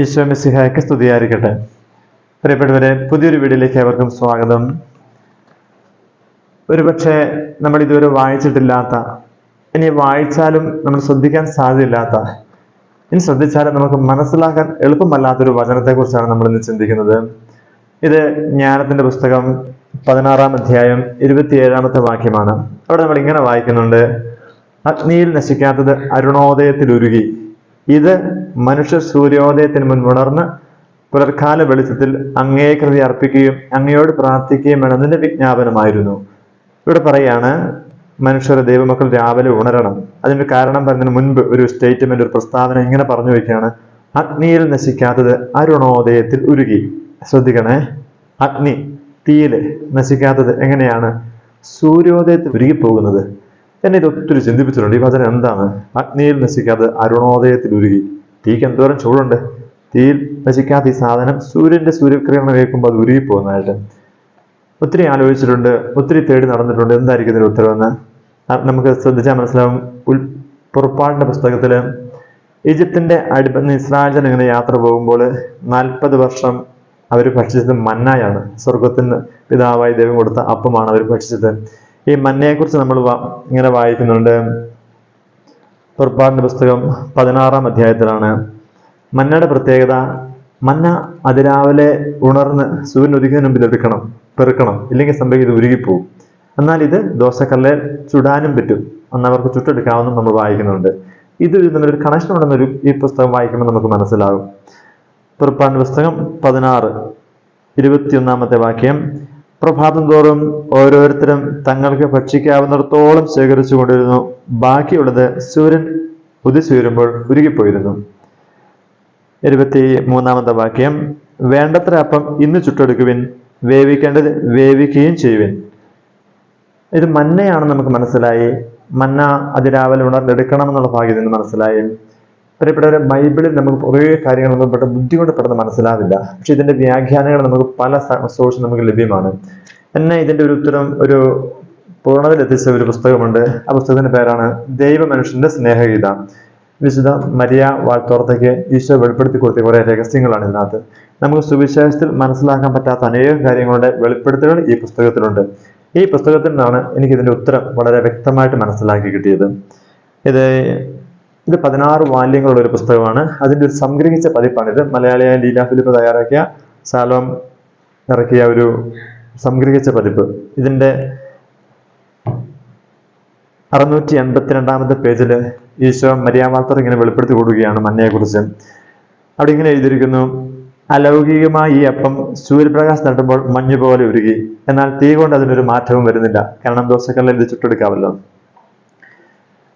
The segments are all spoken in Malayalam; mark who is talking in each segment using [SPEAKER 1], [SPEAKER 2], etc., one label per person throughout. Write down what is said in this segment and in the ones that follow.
[SPEAKER 1] ഈശോ മിസ്സിഹായ്ക്ക് സ്തുതിയായിരിക്കട്ടെ. പ്രിയപ്പെട്ടവരെ പുതിയൊരു വീഡിയോയിലേക്ക് ഏവർക്കും സ്വാഗതം. ഒരുപക്ഷെ നമ്മൾ ഇതുവരെ വായിച്ചിട്ടില്ലാത്ത ഇനി വായിച്ചാലും നമ്മൾ ശ്രദ്ധിക്കാൻ സാധ്യതയില്ലാത്ത ഇനി ശ്രദ്ധിച്ചാലും നമുക്ക് മനസ്സിലാക്കാൻ എളുപ്പമല്ലാത്തൊരു വചനത്തെക്കുറിച്ചാണ് നമ്മൾ ഇന്ന് ചിന്തിക്കുന്നത്. ഇത് ജ്ഞാനത്തിന്റെ പുസ്തകം പതിനാറാം അധ്യായം ഇരുപത്തിയേഴാമത്തെ വാക്യമാണ്. അവിടെ നമ്മൾ ഇങ്ങനെ വായിക്കുന്നുണ്ട്. അഗ്നിയിൽ നശിക്കാത്തത് അരുണോദയത്തിൽ ഉരുകി ഇത് മനുഷ്യ സൂര്യോദയത്തിന് മുൻപ് ഉണർന്ന് പുലർക്കാല വെളിച്ചത്തിൽ അങ്ങേ കൃതി അർപ്പിക്കുകയും അങ്ങയോട് പ്രാർത്ഥിക്കുകയും വേണമെന്നതിന്റെ വിജ്ഞാപനമായിരുന്നു. ഇവിടെ പറയാണ് മനുഷ്യർ ദൈവമക്കൾ രാവിലെ ഉണരണം. അതിന്റെ കാരണം പറയുന്നതിന് മുൻപ് ഒരു സ്റ്റേറ്റ്മെന്റ് ഒരു പ്രസ്താവന ഇങ്ങനെ പറഞ്ഞു വയ്ക്കുകയാണ്. അഗ്നിയിൽ നശിക്കാത്തത് അരുണോദയത്തിൽ ഉരുകി. ശ്രദ്ധിക്കണേ. അഗ്നി തീയിൽ നശിക്കാത്തത് എങ്ങനെയാണ്? സൂര്യോദയത്തിൽ ഉരുകിപ്പോകുന്നത്. എന്നെ ഇത് ഒത്തിരി ചിന്തിപ്പിച്ചിട്ടുണ്ട്. ഈ വചനം എന്താണ്? അഗ്നിയിൽ നശിക്കാതെ അരുണോദയത്തിൽ ഉരുകി തീക്ക് എന്തോരം ചൂടുണ്ട്. തീയിൽ നശിക്കാത്ത ഈ സാധനം സൂര്യന്റെ സൂര്യക്രമണം കേൾക്കുമ്പോൾ അത് ഉരുകിപ്പോകുന്നതായിട്ട്. ഒത്തിരി ആലോചിച്ചിട്ടുണ്ട്. ഒത്തിരി തേടി നടന്നിട്ടുണ്ട്. എന്തായിരിക്കും ഇതിന്റെ ഉത്തരവെന്ന് നമുക്ക് ശ്രദ്ധിച്ചാൽ മനസ്സിലാവും. ഉൽ പുറപ്പാടിന്റെ പുസ്തകത്തിൽ ഈജിപ്തിന്റെ അടിപ ഇസ്രായേൽ ജനം ഇങ്ങനെ യാത്ര പോകുമ്പോൾ നാൽപ്പത് വർഷം അവർ ഭക്ഷിച്ചത് മന്നായാണ്. സ്വർഗത്തിന് പിതാവായി ദൈവം കൊടുത്ത അപ്പമാണ് അവർ ഭക്ഷിച്ചത്. ഈ മന്നയെക്കുറിച്ച് നമ്മൾ ഇങ്ങനെ വായിക്കുന്നുണ്ട്. പുറപ്പാടിന്റെ പുസ്തകം പതിനാറാം അധ്യായത്തിലാണ്. മന്നയുടെ പ്രത്യേകത മന്ന അതിരാവിലെ ഉണർന്ന് സൂര്യൻ ഉദിക്കുന്നതിന് മുമ്പിൽ എടുക്കണം പെറുക്കണം ഇല്ലെങ്കിൽ സംഭവിക്കും ഇത് ഉരുകിപ്പോവും. എന്നാൽ ഇത് ദോശക്കല്ലെ ചുടാനും പറ്റും അന്ന് അവർക്ക് നമ്മൾ വായിക്കുന്നുണ്ട്. ഇത് തമ്മിലൊരു കണക്ഷൻ ഉണ്ടെന്നൊരു ഈ പുസ്തകം വായിക്കുമ്പോൾ നമുക്ക് മനസ്സിലാകും. പുറപ്പാടിന്റെ പുസ്തകം പതിനാറ് ഇരുപത്തിയൊന്നാമത്തെ വാക്യം പ്രഭാതം തോറും ഓരോരുത്തരും തങ്ങൾക്ക് ഭക്ഷിക്കാവുന്നിടത്തോളം ശേഖരിച്ചു കൊണ്ടിരുന്നു. ബാക്കിയുള്ളത് സൂര്യൻ ഉദിച്ചുയരുമ്പോൾ ഉരുകിപ്പോയിരുന്നു. ഇരുപത്തി മൂന്നാമത്തെ വാക്യം വേണ്ടത്ര അപ്പം ഇന്ന് ചുട്ടെടുക്കുവിൻ വേവിക്കേണ്ടത് വേവിക്കുകയും ചെയ്യുവിൻ. ഇത് മന്നയാണെന്ന് നമുക്ക് മനസ്സിലായി. മന്ന അതിരാവിലെ ഉണർന്നെടുക്കണം എന്നുള്ള ഭാഗ്യത്തിന് മനസ്സിലായി. പ്രിയപ്പെട്ടവരെ ബൈബിളിൽ നമുക്ക് കുറേ കാര്യങ്ങളൊന്നും പെട്ട ബുദ്ധി പെട്ടെന്ന് മനസ്സിലാവില്ല. പക്ഷെ ഇതിന്റെ വ്യാഖ്യാനങ്ങൾ നമുക്ക് പല സോഴ്സ് നമുക്ക് ലഭ്യമാണ്. എന്നെ ഇതിന്റെ ഒരു ഉത്തരം ഒരു പൂർണതയിലെത്തിച്ച ഒരു പുസ്തകമുണ്ട്. ആ പുസ്തകത്തിന്റെ പേരാണ് ദൈവ മനുഷ്യന്റെ സ്നേഹഗീത. വിശുദ്ധ മരിയ വാഴ്ത്തോർത്തയ്ക്ക് ഈശോ വെളിപ്പെടുത്തി കൊടുത്ത കുറേ രഹസ്യങ്ങളാണ് ഇതിനകത്ത്. നമുക്ക് സുവിശേഷത്തിൽ മനസ്സിലാക്കാൻ പറ്റാത്ത അനേകം കാര്യങ്ങളുടെ വെളിപ്പെടുത്തലുകൾ ഈ പുസ്തകത്തിലുണ്ട്. ഈ പുസ്തകത്തിൽ നിന്നാണ് എനിക്ക് ഇതിന്റെ ഉത്തരം വളരെ വ്യക്തമായിട്ട് മനസ്സിലാക്കി കിട്ടിയത്. ഇത് ഇത് പതിനാറ് വാല്യങ്ങളുള്ള ഒരു പുസ്തകമാണ്. അതിന്റെ ഒരു സംഗ്രഹിച്ച പതിപ്പാണിത്. മലയാളിയായ ലീല ഫിലിപ്പ് തയ്യാറാക്കിയ സാലോം ഇറക്കിയ ഒരു സംഗ്രഹിച്ച പതിപ്പ്. ഇതിന്റെ അറുന്നൂറ്റി എൺപത്തിരണ്ടാമത്തെ പേജിൽ ഈശോ മര്യാമാർത്തർ ഇങ്ങനെ വെളിപ്പെടുത്തി കൊടുക്കുകയാണ് മന്നയെക്കുറിച്ച് അവിടെ ഇങ്ങനെ എഴുതിയിരിക്കുന്നു അലൗകികമായ ഈ അപ്പം സൂര്യപ്രകാശം തട്ടുമ്പോൾ മഞ്ഞ് പോലെ ഉരുകി. എന്നാൽ തീ കൊണ്ട് അതിനൊരു മാറ്റവും വരുന്നില്ല. കാരണം ദോശക്കല്ലിൽ ഇത് ചുട്ടെടുക്കാമല്ലോ.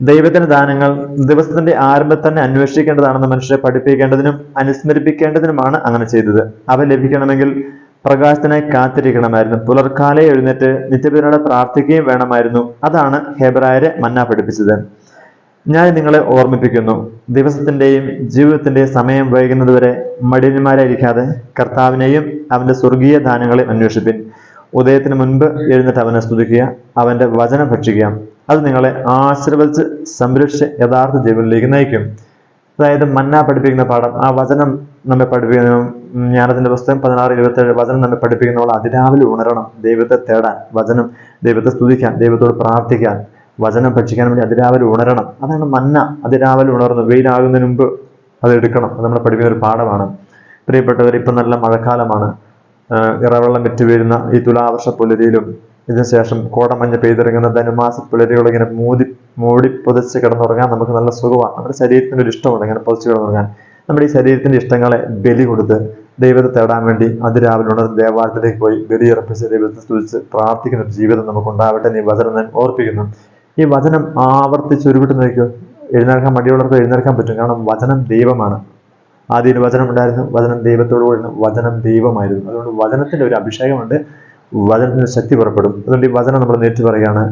[SPEAKER 1] ദൈവത്തിന്റെ ദാനങ്ങൾ ദിവസത്തിന്റെ ആരംഭത്തിൽ തന്നെ അന്വേഷിക്കേണ്ടതാണെന്ന് മനുഷ്യരെ പഠിപ്പിക്കേണ്ടതിനും അനുസ്മരിപ്പിക്കേണ്ടതിനുമാണ് അങ്ങനെ ചെയ്തത്. അവ ലഭിക്കണമെങ്കിൽ പ്രകാശത്തിനായി കാത്തിരിക്കണമായിരുന്നു. പുലർക്കാലെ എഴുന്നേറ്റ് നിത്യപിതനോട് പ്രാർത്ഥിക്കുകയും വേണമായിരുന്നു. അതാണ് ഹെബ്രായരെ മന്ന പഠിപ്പിച്ചത്. ഞാൻ നിങ്ങളെ ഓർമ്മിപ്പിക്കുന്നു. ദിവസത്തിന്റെയും ജീവിതത്തിന്റെയും സമയം വൈകുന്നതുവരെ മടിയന്മാരായിരിക്കാതെ കർത്താവിനെയും അവന്റെ സ്വർഗീയ ദാനങ്ങളെയും അന്വേഷിപ്പിൻ. ഉദയത്തിന് മുൻപ് എഴുന്നേറ്റ് അവനെ സ്തുതിക്കുക അവന്റെ വചനം ഭക്ഷിക്കുക. അത് നിങ്ങളെ ആശീർവദിച്ച് സംരക്ഷിച്ച് യഥാർത്ഥ ജീവനിലേക്ക് നയിക്കും. അതായത് മന്ന പഠിപ്പിക്കുന്ന പാഠം ആ വചനം നമ്മെ പഠിപ്പിക്കുന്ന. ജ്ഞാനത്തിന്റെ പുസ്തകം പതിനാറ് ഇരുപത്തേഴ് വചനം നമ്മെ പഠിപ്പിക്കുന്നവൾ അതിരാവിലെ ഉണരണം ദൈവത്തെ തേടാൻ വചനം ദൈവത്തെ സ്തുതിക്കാൻ ദൈവത്തോട് പ്രാർത്ഥിക്കാൻ വചനം ഭക്ഷിക്കാൻ വേണ്ടി അതിരാവിലെ ഉണരണം. അതാണ് മന്ന. അതിരാവിലെ ഉണർന്ന് വെയിലാകുന്നതിന് മുമ്പ് അത് എടുക്കണം. അത് നമ്മളെ പഠിപ്പിക്കുന്ന ഒരു പാഠമാണ്. പ്രിയപ്പെട്ടവർ ഇപ്പം നല്ല മഴക്കാലമാണ്. ഇറവെള്ളം വിറ്റ് ഈ തുലാവർഷ പുലരിയിലും ഇതിനുശേഷം കോടമഞ്ഞ് പെയ്തിറങ്ങുന്ന ധനുമാസ പുലരികൾ ഇങ്ങനെ മൂടി മൂടി പുതച്ച് കിടന്നുറങ്ങാൻ നമുക്ക് നല്ല സുഖമാണ്. നമ്മുടെ ശരീരത്തിന്റെ ഒരു ഇഷ്ടമുണ്ട് ഇങ്ങനെ പുതച്ച് കിടന്നുറങ്ങാൻ. നമ്മുടെ ഈ ശരീരത്തിന്റെ ഇഷ്ടങ്ങളെ ബലി കൊടുത്ത് ദൈവത്തെ തേടാൻ വേണ്ടി അതിരാവിലെ ഉണർന്ന് ദേവാലയത്തിലേക്ക് പോയി ബലി അർപ്പിച്ച് ദൈവത്തെ സ്തുതിച്ച് പ്രാർത്ഥിക്കുന്ന ഒരു ജീവിതം നമുക്കുണ്ടാവട്ടെ നീ വചനം ഞാൻ ഓർപ്പിക്കുന്നു. ഈ വചനം ആവർത്തിച്ച് ഉരുവിട്ട് നോക്കിയോ എഴുന്നേൽക്കാൻ മടിയുള്ളവർക്ക് എഴുന്നേൽക്കാൻ പറ്റും. കാരണം വചനം ദൈവമാണ്. ആദ്യം വചനം ഉണ്ടായിരുന്നു. വചനം ദൈവത്തോട് കൂടി വചനം ദൈവമായിരുന്നു. അതുകൊണ്ട് വചനത്തിന്റെ ഒരു അഭിഷേകമുണ്ട്. വചനത്തിന്റെ ശക്തി പുറപ്പെടും. അതുകൊണ്ട് ഈ വചനം നമ്മൾ നേരിട്ട് പറയുകയാണ്.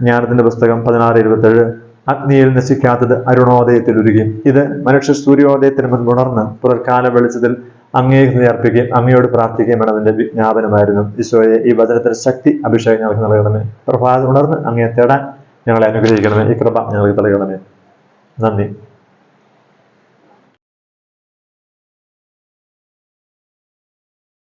[SPEAKER 1] ജ്ഞാനത്തിന്റെ പുസ്തകം പതിനാറ് ഇരുപത്തേഴ്. അഗ്നിയിൽ നശിക്കാത്തത് അരുണോദയത്തിൽ ഉരുകി. ഇത് മനുഷ്യ സൂര്യോദയത്തിന് മുൻപ് ഉണർന്ന് പുലർക്കാല വെളിച്ചത്തിൽ അങ്ങേ അർപ്പിക്കുകയും അങ്ങയോട് പ്രാർത്ഥിക്കുകയും വേണം വിജ്ഞാപനമായിരുന്നു. ഈശോയെ ഈ വചനത്തിന്റെ ശക്തി അഭിഷേകം ഞങ്ങൾക്ക് നൽകണമേ. പ്രഭാതം ഉണർന്ന് അങ്ങയെ തേടാൻ ഞങ്ങളെ അനുഗ്രഹിക്കണമേ. ഈ കൃപ ഞങ്ങൾക്ക് നൽകണമേ. നന്ദി.